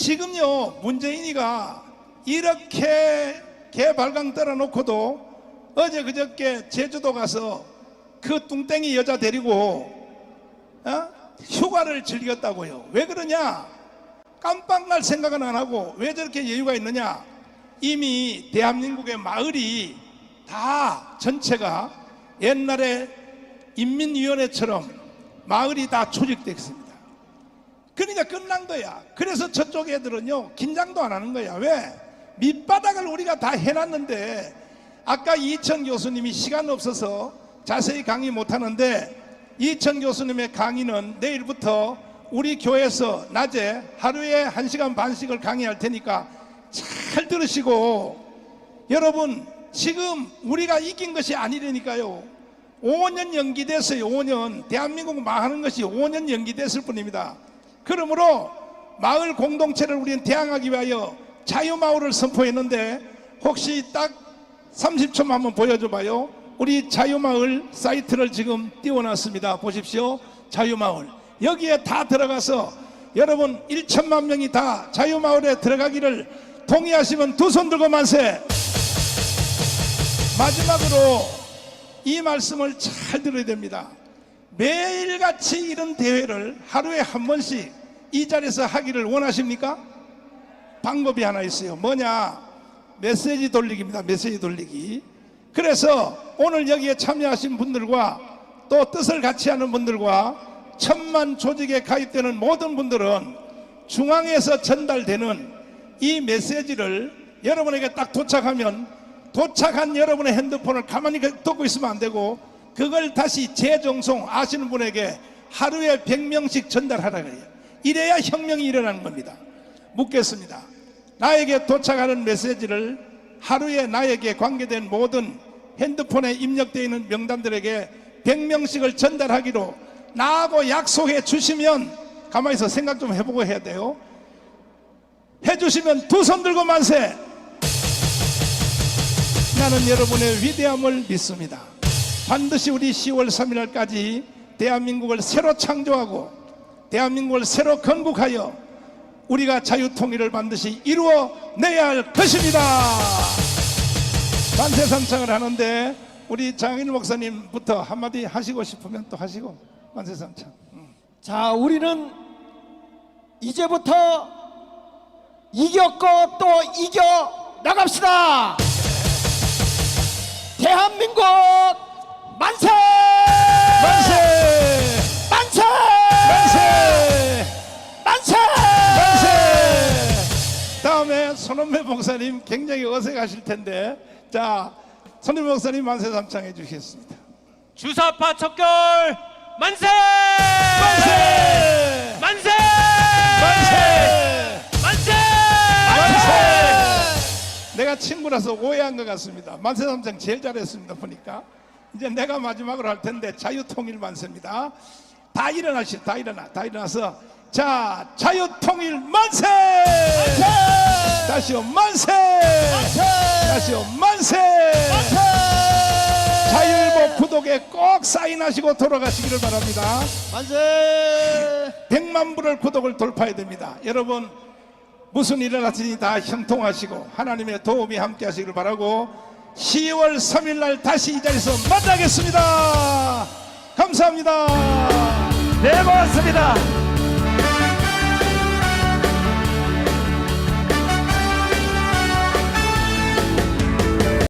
지금요 문재인이가 이렇게 개발강 떨어놓고도 어제 그저께 제주도 가서 그 뚱땡이 여자 데리고 어? 휴가를 즐겼다고요. 왜 그러냐? 깜빡 날 생각은 안 하고 왜 저렇게 여유가 있느냐? 이미 대한민국의 마을이 다 전체가 옛날에 인민위원회처럼 마을이 다 조직됐습니다. 그러니까 끝난 거야. 그래서 저쪽 애들은요, 긴장도 안 하는 거야. 왜? 밑바닥을 우리가 다 해놨는데, 아까 이천 교수님이 시간 없어서 자세히 강의 못 하는데, 이천 교수님의 강의는 내일부터 우리 교회에서 낮에 하루에 한 시간 반씩을 강의할 테니까 잘 들으시고, 여러분, 지금 우리가 이긴 것이 아니라니까요. 5년 연기됐어요. 5년. 대한민국 망하는 것이 5년 연기됐을 뿐입니다. 그러므로 마을 공동체를 우리는 대항하기 위하여 자유마을을 선포했는데 혹시 딱 30초만 한번 보여줘봐요. 우리 자유마을 사이트를 지금 띄워놨습니다. 보십시오. 자유마을. 여기에 다 들어가서 여러분 1천만 명이 다 자유마을에 들어가기를 동의하시면 두 손 들고 만세. 마지막으로 이 말씀을 잘 들어야 됩니다. 매일같이 이런 대회를 하루에 한 번씩 이 자리에서 하기를 원하십니까? 방법이 하나 있어요. 뭐냐? 메시지 돌리기입니다. 메시지 돌리기. 그래서 오늘 여기에 참여하신 분들과 또 뜻을 같이 하는 분들과 천만 조직에 가입되는 모든 분들은 중앙에서 전달되는 이 메시지를 여러분에게 딱 도착하면 도착한 여러분의 핸드폰을 가만히 듣고 있으면 안 되고 그걸 다시 재정송 아시는 분에게 하루에 100명씩 전달하라 그래요. 이래야 혁명이 일어나는 겁니다. 묻겠습니다. 나에게 도착하는 메시지를 하루에 나에게 관계된 모든 핸드폰에 입력되어 있는 명단들에게 100명씩을 전달하기로 나하고 약속해 주시면 가만히 있어 생각 좀 해보고 해야 돼요. 해 주시면 두 손 들고 만세! 나는 여러분의 위대함을 믿습니다. 반드시 우리 10월 3일날까지 대한민국을 새로 창조하고 대한민국을 새로 건국하여 우리가 자유통일을 반드시 이루어내야 할 것입니다. 만세삼창을 하는데 우리 장인 목사님부터 한마디 하시고 싶으면 또 하시고 만세삼창. 자, 우리는 이제부터 이겼고 또 이겨 나갑시다. 대한민국 만세! 만세! 만세! 만세! 만세! 만세! 다음에 손원매 목사님 굉장히 어색하실 텐데 자 손원매 목사님 만세 삼창해 주시겠습니다. 주사파 척결 만세! 만세! 만세! 만세! 만세! 만세! 내가 친구라서 오해한 것 같습니다. 만세 삼창 제일 잘했습니다 보니까 이제 내가 마지막으로 할 텐데 자유통일 만세입니다. 다 일어나시, 다 일어나, 다 일어나서 자 자유통일 만세! 다시요 만세! 다시요 만세! 자유일보 구독에 꼭 사인하시고 돌아가시기를 바랍니다. 만세! 100만 불을 구독을 돌파해야 됩니다. 여러분 무슨 일을 하시니 다 형통하시고 하나님의 도움이 함께 하시기를 바라고 10월 3일 날 다시 이 자리에서 만나겠습니다. 감사합니다. 네 고맙습니다.